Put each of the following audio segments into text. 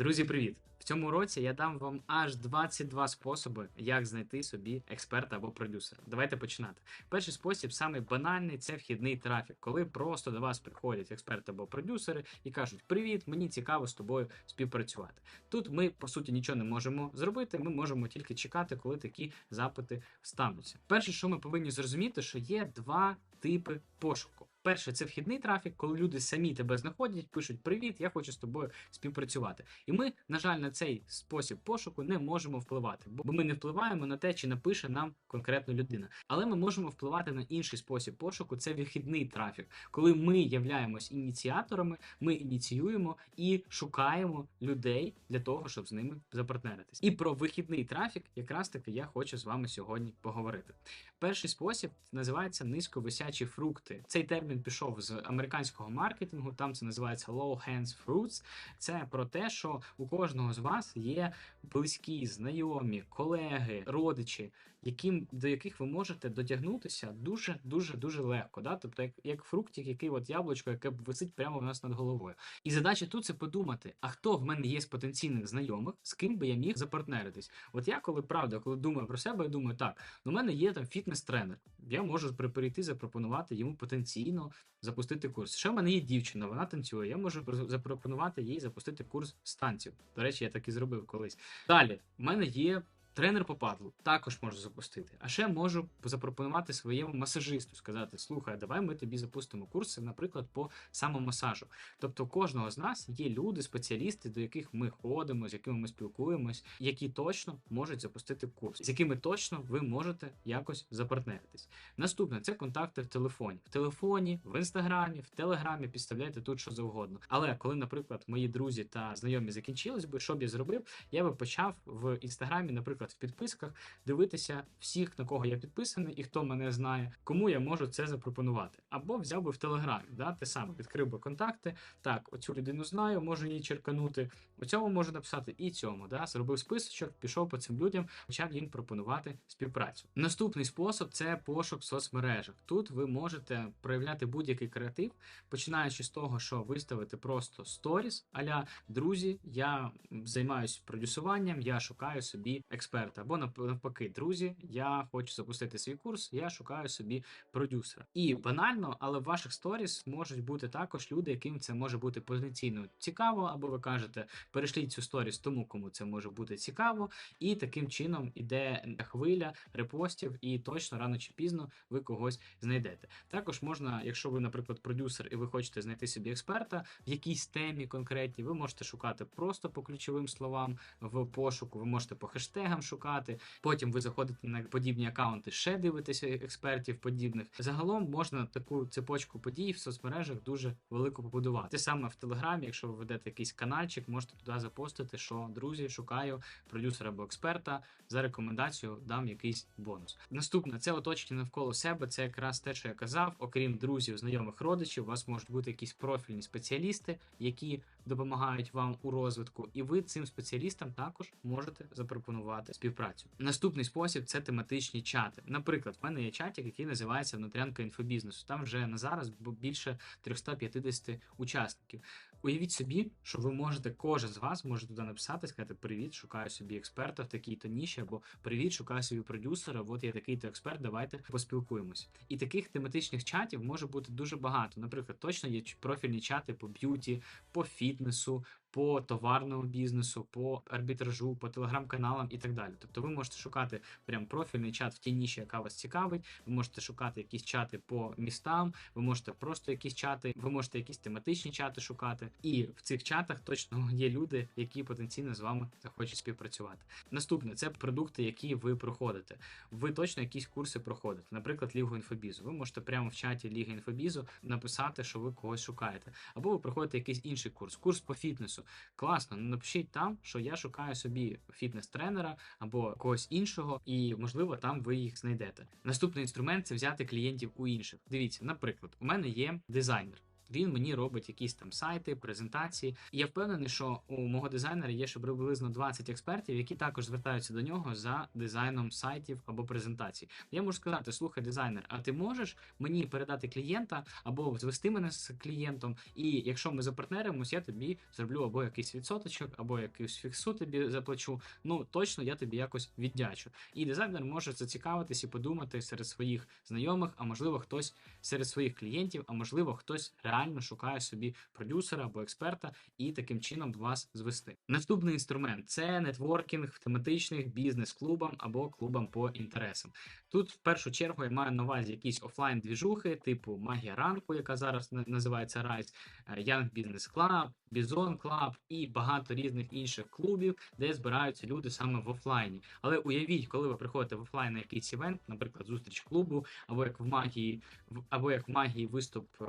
Друзі, привіт! В цьому році я дам вам аж 22 способи, як знайти собі експерта або продюсера. Давайте починати. Перший спосіб, самий банальний, це вхідний трафік, коли просто до вас приходять експерти або продюсери і кажуть: Привіт, мені цікаво з тобою співпрацювати. Тут ми по суті нічого не можемо зробити. Ми можемо тільки чекати, коли такі запити стануться. Перше, що ми повинні зрозуміти, що є два типи пошуку. Перше, це вхідний трафік, коли люди самі тебе знаходять, пишуть Привіт, я хочу з тобою співпрацювати. І ми, на жаль, на цей спосіб пошуку не можемо впливати, бо ми не впливаємо на те, чи напише нам конкретна людина. Але ми можемо впливати на інший спосіб пошуку це вихідний трафік, коли ми являємось ініціаторами, ми ініціюємо і шукаємо людей для того, щоб з ними запартнеритись. І про вихідний трафік, якраз таки я хочу з вами сьогодні поговорити. Перший спосіб називається низьковисячі фрукти. Цей термін пішов з американського маркетингу. Там це називається low hands fruits. Це про те, що у кожного з вас є близькі, знайомі, колеги, родичі, яким до яких ви можете дотягнутися дуже дуже дуже легко. Да? Тобто, як, як фруктик, який от яблучко, яке висить прямо в нас над головою. І задача тут це подумати: а хто в мене є з потенційних знайомих, з ким би я міг запартнеритись? От я коли правда, коли думаю про себе, я думаю, так, ну, у мене є там фітнес-тренер. Я можу при- перейти запропонувати йому потенційно запустити курс. Ще в мене є дівчина, вона танцює. Я можу про- запропонувати їй запустити курс з танців. До речі, я так і зробив колись. Далі, в мене є. Тренер по падлу також можу запустити. А ще можу запропонувати своєму масажисту, сказати: слухай, давай ми тобі запустимо курси, наприклад, по самомасажу. Тобто, кожного з нас є люди, спеціалісти, до яких ми ходимо, з якими ми спілкуємось, які точно можуть запустити курс, з якими точно ви можете якось запартнеритись. Наступне це контакти в телефоні. В телефоні, в інстаграмі, в телеграмі підставляйте тут що завгодно. Але коли, наприклад, мої друзі та знайомі закінчились би, що б я зробив, я би почав в інстаграмі, наприклад, в підписках дивитися всіх, на кого я підписаний, і хто мене знає, кому я можу це запропонувати. Або взяв би в телеграмі, да, те саме відкрив би контакти. Так, оцю людину знаю, можу її черканути. У цьому можу написати і цьому. Да, зробив списочок, пішов по цим людям, почав їм пропонувати співпрацю. Наступний спосіб це пошук в соцмережах. Тут ви можете проявляти будь-який креатив, починаючи з того, що виставити просто сторіс, аля друзі, я займаюся продюсуванням, я шукаю собі експерта. Або нав- навпаки, друзі, я хочу запустити свій курс, я шукаю собі продюсера. І банально, але в ваших сторіс можуть бути також люди, яким це може бути потенційно цікаво, або ви кажете, перешліть цю сторіс тому, кому це може бути цікаво, і таким чином іде хвиля репостів, і точно рано чи пізно ви когось знайдете. Також можна, якщо ви, наприклад, продюсер, і ви хочете знайти собі експерта в якійсь темі конкретній, ви можете шукати просто по ключовим словам в пошуку, ви можете по хештегам шукати. Потім ви заходите на подібні акаунти, ще дивитеся експертів подібних. Загалом можна таку цепочку подій в соцмережах дуже велику побудувати. Те саме в Телеграмі, якщо ви ведете якийсь каналчик, можете туди запостити, що друзі, шукаю продюсера або експерта. За рекомендацію дам якийсь бонус. Наступне це оточення навколо себе. Це якраз те, що я казав. Окрім друзів, знайомих родичів, у вас можуть бути якісь профільні спеціалісти, які допомагають вам у розвитку, і ви цим спеціалістам також можете запропонувати співпрацю. Наступний спосіб це тематичні чати. Наприклад, в мене є чатик, який називається Внутрянка інфобізнесу. Там вже на зараз більше 350 учасників. Уявіть собі, що ви можете, кожен з вас може туди написати, сказати: Привіт, шукаю собі експерта в такій-то ніші, або Привіт, шукаю собі продюсера. От я такий-то експерт, давайте поспілкуємось. І таких тематичних чатів може бути дуже багато. Наприклад, точно є профільні чати по б'юті, по фітнесу, по товарному бізнесу, по арбітражу, по телеграм-каналам і так далі. Тобто ви можете шукати прям профільний чат в тій ніші, яка вас цікавить. Ви можете шукати якісь чати по містам, ви можете просто якісь чати, ви можете якісь тематичні чати шукати. І в цих чатах точно є люди, які потенційно з вами захочуть співпрацювати. Наступне це продукти, які ви проходите. Ви точно якісь курси проходите, наприклад, Лігу інфобізу. Ви можете прямо в чаті Ліги інфобізу написати, що ви когось шукаєте, або ви проходите якийсь інший курс, курс по фітнесу. Класно, ну напишіть там, що я шукаю собі фітнес-тренера або когось іншого, і можливо там ви їх знайдете. Наступний інструмент це взяти клієнтів у інших. Дивіться, наприклад, у мене є дизайнер. Він мені робить якісь там сайти, презентації. І я впевнений, що у мого дизайнера є ще приблизно 20 експертів, які також звертаються до нього за дизайном сайтів або презентацій. Я можу сказати: слухай, дизайнер, а ти можеш мені передати клієнта або звести мене з клієнтом? І якщо ми запартнеримось, я тобі зроблю або якийсь відсоточок, або якусь фіксу тобі заплачу. Ну точно я тобі якось віддячу. І дизайнер може зацікавитись і подумати серед своїх знайомих, а можливо, хтось серед своїх клієнтів, а можливо, хтось реально шукає собі продюсера або експерта і таким чином вас звести. Наступний інструмент це нетворкінг в тематичних бізнес-клубам або клубам по інтересам. Тут в першу чергу я маю на увазі якісь офлайн двіжухи, типу Магія ранку, яка зараз називається Rise, е, Young Business Club, Bison Club і багато різних інших клубів, де збираються люди саме в офлайні. Але уявіть, коли ви приходите в офлайн на якийсь івент, наприклад, зустріч клубу, або як в магії, або як в магії виступ е,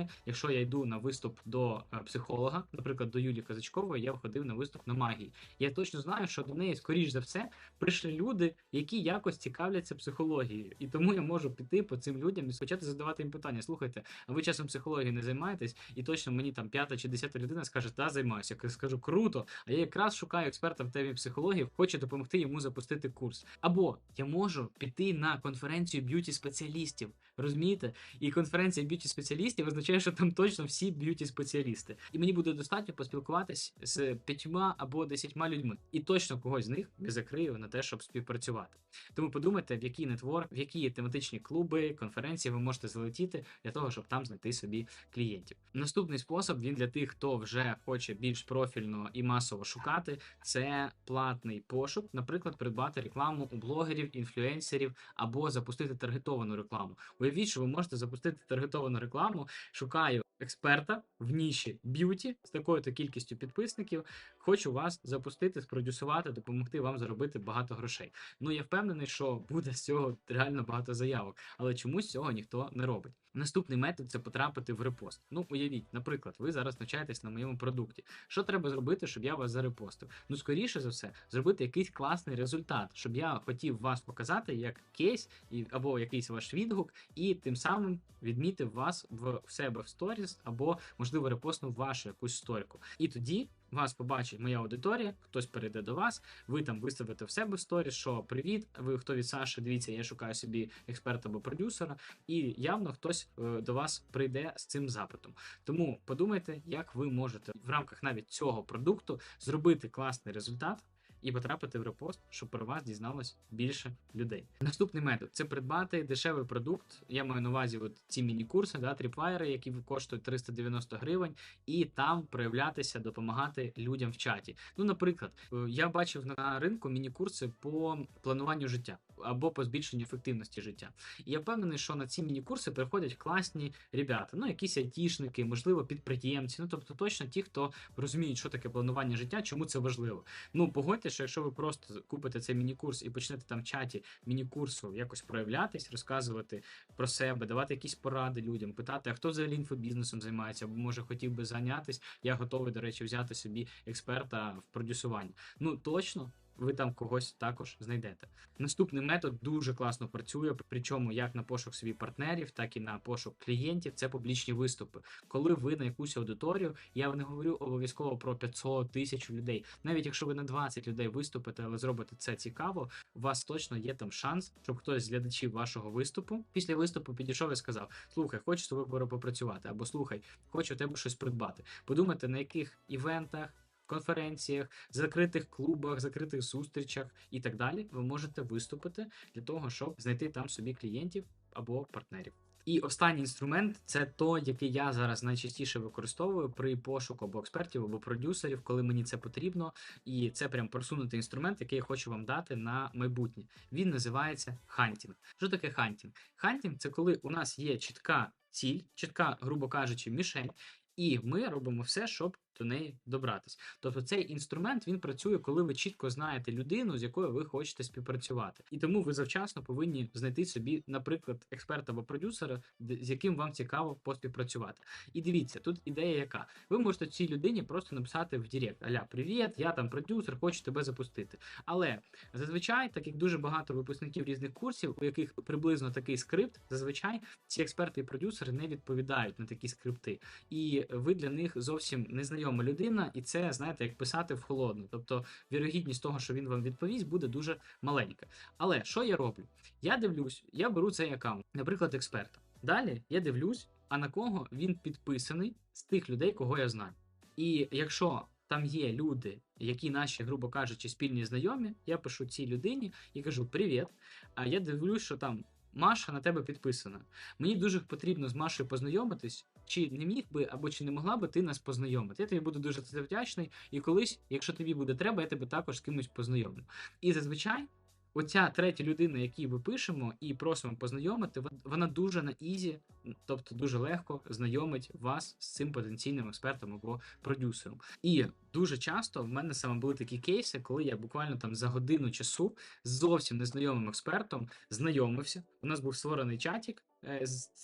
людини. Якщо я йду на виступ до е, психолога, наприклад, до Юлії Казачкової, я входив на виступ на магії. Я точно знаю, що до неї, скоріш за все, прийшли люди, які якось цікавляться психологією. І тому я можу піти по цим людям і почати задавати їм питання. Слухайте, а ви часом психологією не займаєтесь? І точно мені там п'ята чи десята людина скаже, та займаюся. Я скажу круто. А я якраз шукаю експерта в темі психології, хочу допомогти йому запустити курс. Або я можу піти на конференцію б'юті спеціалістів. Розумієте? І конференція б'юті спеціалістів означає, що там точно всі б'юті спеціалісти. І мені буде достатньо поспілкуватись з п'ятьма або десятьма людьми. І точно когось з них я закрию на те, щоб співпрацювати. Тому подумайте, в який нетворк, в які тематичні клуби, конференції ви можете залетіти для того, щоб там знайти собі клієнтів. Наступний спосіб він для тих, хто вже хоче більш профільно і масово шукати. Це платний пошук, наприклад, придбати рекламу у блогерів, інфлюенсерів або запустити таргетовану рекламу. Уявіть, що ви можете запустити таргетовану рекламу. Шукаю експерта в ніші б'юті з такою-то кількістю підписників. Хочу вас запустити, спродюсувати, допомогти вам заробити багато грошей. Ну я впевнений, що буде з цього реально багато заявок, але чомусь цього ніхто не робить. Наступний метод це потрапити в репост. Ну, уявіть, наприклад, ви зараз навчаєтесь на моєму продукті. Що треба зробити, щоб я вас зарепостив? Ну, скоріше за все, зробити якийсь класний результат, щоб я хотів вас показати як кейс і або якийсь ваш відгук, і тим самим відмітив вас в себе в сторіс, або можливо репостнув вашу якусь сторіку. І тоді вас побачить моя аудиторія, хтось перейде до вас, ви там виставите в себе в сторі, що привіт, ви хто від Саші, дивіться, я шукаю собі експерта або продюсера, і явно хтось е, до вас прийде з цим запитом. Тому подумайте, як ви можете в рамках навіть цього продукту зробити класний результат. І потрапити в репост, щоб про вас дізналось більше людей. Наступний метод це придбати дешевий продукт. Я маю на увазі от ці міні-курси, да, тріпвайери, які коштують 390 гривень, і там проявлятися, допомагати людям в чаті. Ну, наприклад, е, я бачив на ринку міні-курси по плануванню життя або по збільшенню ефективності життя. І я впевнений, що на ці міні-курси приходять класні ребята, ну якісь айтішники, можливо, підприємці. Ну тобто, точно ті, хто розуміють, що таке планування життя, чому це важливо. Ну погодьте, що якщо ви просто купите цей міні-курс і почнете там в чаті міні-курсу якось проявлятись, розказувати про себе, давати якісь поради людям, питати, а хто взагалі інфобізнесом займається, або може хотів би зайнятися. Я готовий, до речі, взяти собі експерта в продюсуванні. Ну точно. Ви там когось також знайдете. Наступний метод дуже класно працює, причому як на пошук собі партнерів, так і на пошук клієнтів. Це публічні виступи. Коли ви на якусь аудиторію, я не говорю обов'язково про 500 тисяч людей. Навіть якщо ви на 20 людей виступите, але зробите це цікаво, у вас точно є там шанс, щоб хтось з глядачів вашого виступу після виступу підійшов і сказав: Слухай, хочу з тобою попрацювати, або слухай, хочу тебе щось придбати. Подумайте, на яких івентах. Конференціях, закритих клубах, закритих зустрічах і так далі, ви можете виступити для того, щоб знайти там собі клієнтів або партнерів. І останній інструмент це той, який я зараз найчастіше використовую при пошуку або експертів, або продюсерів, коли мені це потрібно. І це прям просунутий інструмент, який я хочу вам дати на майбутнє. Він називається хантінг. Що таке хантінг? Хантінг це коли у нас є чітка ціль, чітка, грубо кажучи, мішень. І ми робимо все, щоб до неї добратись. Тобто цей інструмент він працює, коли ви чітко знаєте людину, з якою ви хочете співпрацювати. І тому ви завчасно повинні знайти собі, наприклад, експерта або продюсера, з яким вам цікаво поспівпрацювати. І дивіться, тут ідея яка. Ви можете цій людині просто написати в Директ: Аля, привіт, я там продюсер, хочу тебе запустити. Але зазвичай, так як дуже багато випускників різних курсів, у яких приблизно такий скрипт, зазвичай ці експерти і продюсери не відповідають на такі скрипти. І ви для них зовсім незнайома людина, і це, знаєте, як писати в холодну. Тобто вірогідність того, що він вам відповість, буде дуже маленька. Але що я роблю? Я дивлюсь, я беру цей аккаунт, наприклад, експерта. Далі я дивлюсь, а на кого він підписаний з тих людей, кого я знаю. І якщо там є люди, які наші, грубо кажучи, спільні знайомі, я пишу цій людині і кажу: Привіт. А я дивлюсь, що там Маша на тебе підписана. Мені дуже потрібно з Машою познайомитись. Чи не міг би або чи не могла би ти нас познайомити? Я тобі буду дуже це вдячний. І колись, якщо тобі буде треба, я тебе також з кимось познайомлю. І зазвичай. Оця третя людина, якій ми пишемо і просимо познайомити, вона дуже на ізі, тобто дуже легко знайомить вас з цим потенційним експертом або продюсером. І дуже часто в мене саме були такі кейси, коли я буквально там за годину часу з зовсім незнайомим експертом знайомився. У нас був створений чатік,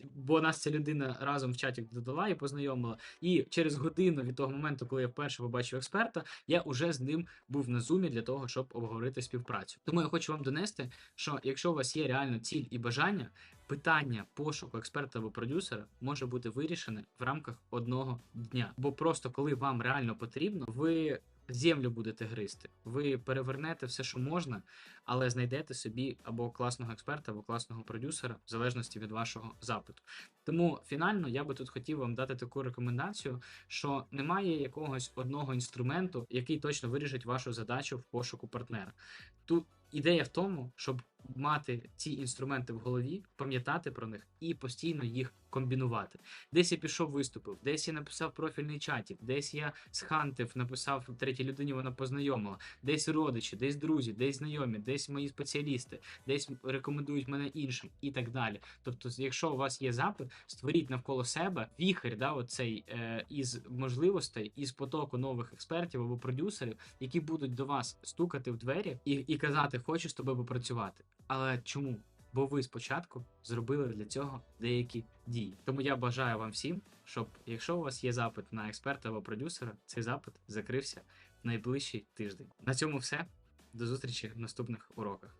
бо нас ця людина разом в чатік додала і познайомила. І через годину від того моменту, коли я вперше побачив експерта, я уже з ним був на зумі для того, щоб обговорити співпрацю. Тому я хочу вам донести, що якщо у вас є реально ціль і бажання, питання пошуку експерта або продюсера може бути вирішене в рамках одного дня. Бо просто коли вам реально потрібно, ви землю будете гризти, ви перевернете все, що можна, але знайдете собі або класного експерта, або класного продюсера, в залежності від вашого запиту. Тому фінально я би тут хотів вам дати таку рекомендацію, що немає якогось одного інструменту, який точно вирішить вашу задачу в пошуку партнера. Тут ідея в тому, щоб мати ці інструменти в голові, пам'ятати про них і постійно їх комбінувати. Десь я пішов, виступив, десь я написав профільний чатик, десь я схантив, написав третій людині, вона познайомила, десь родичі, десь друзі, десь знайомі, десь мої спеціалісти, десь рекомендують мене іншим і так далі. Тобто, якщо у вас є запит, створіть навколо себе віхар, да, оцей е, із можливостей, із потоку нових експертів або продюсерів, які будуть до вас стукати в двері і, і казати, хочу з тобою попрацювати. Але чому? Бо ви спочатку зробили для цього деякі дії. Тому я бажаю вам всім, щоб якщо у вас є запит на експерта або продюсера, цей запит закрився в найближчий тиждень. На цьому все. До зустрічі в наступних уроках.